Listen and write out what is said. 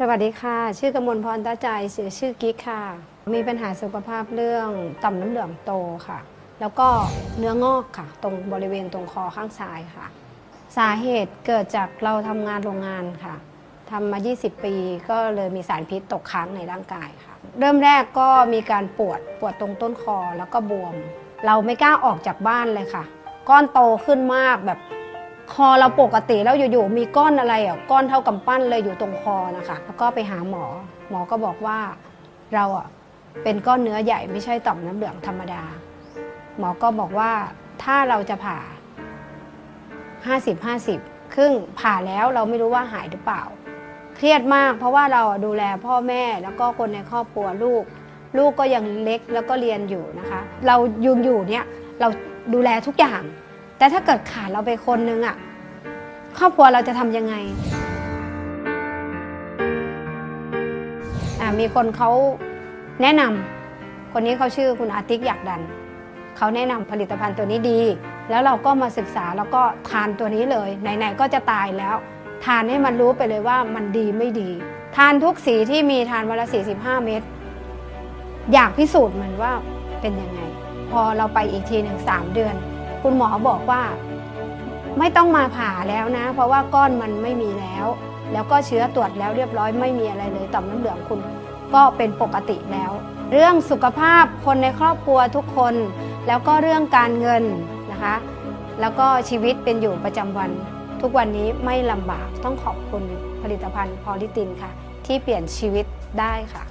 สวัสดีค่ะ ชื่อกมลพรตาใจเสียชื่อกิ๊กค่ะ มีปัญหาสุขภาพเรื่องต่อมน้ำเหลืองโตค่ะ แล้วก็เนื้องอกค่ะ ตรงบริเวณตรงคอข้างซ้ายค่ะ สาเหตุเกิดจากเราทำงานโรงงานค่ะทำมา 20 ปีก็เลยมีสารพิษตกค้างในร่างกายค่ะ เริ่มแรกก็มีการปวดปวดตรงต้นคอแล้วก็บวม เราไม่กล้าออกจากบ้านเลยค่ะ ก้อนโตขึ้นมากแบบ คอเราปกติแล้วอยู่ๆมีก้อนอะไรอะก้อนเท่ากำปั้นเลยอยู่ตรงคอนะคะแล้วก็ไปหาหมอ หมอก็บอกว่าเราอะเป็นก้อนเนื้อใหญ่ไม่ใช่ต่อมน้ำเหลืองธรรมดา หมอก็บอกว่าถ้าเราจะผ่า 50 50 ครึ่งผ่าแล้วเราไม่รู้ว่าหายหรือเปล่า เครียดมากเพราะว่าเราดูแลพ่อแม่แล้วก็คนในครอบครัวลูก ลูกก็ยังเล็กแล้วก็เรียนอยู่นะคะ เรายุงอยู่เนี่ยเราดูแลทุกอย่าง แต่ถ้าเกิดขาดเราไปคนนึงอะครอบครัวเราจะทำยังไงอะมีคนเขาแนะนำคนนี้เขาชื่อคุณอาทิติกอยากดัน เขาแนะนำผลิตภัณฑ์ตัวนี้ดี แล้วเราก็มาศึกษาแล้วก็ทานตัวนี้เลย ไหนๆก็จะตายแล้ว ทานให้มันรู้ไปเลยว่ามันดีไม่ดี ทานทุกสีที่มีทานวันละ45 เม็ดอยากพิสูจน์มันว่าเป็นยังไง พอเราไปอีกทีหนึ่งสามเดือน คุณหมอบอกว่า ไม่ต้องมาผ่าแล้วนะ เพราะว่าก้อนมันไม่มีแล้ว แล้วก็เชื้อตรวจแล้วเรียบร้อยไม่มีอะไรเลยต่อมน้ำเหลืองคุณก็เป็นปกติแล้ว เรื่องสุขภาพคนในครอบครัวทุกคน แล้วก็เรื่องการเงินนะคะ แล้วก็ชีวิตเป็นอยู่ประจำวัน ทุกวันนี้ไม่ลำบากต้องขอบคุณผลิตภัณฑ์พอลิตินค่ะ ที่เปลี่ยนชีวิตได้ค่ะ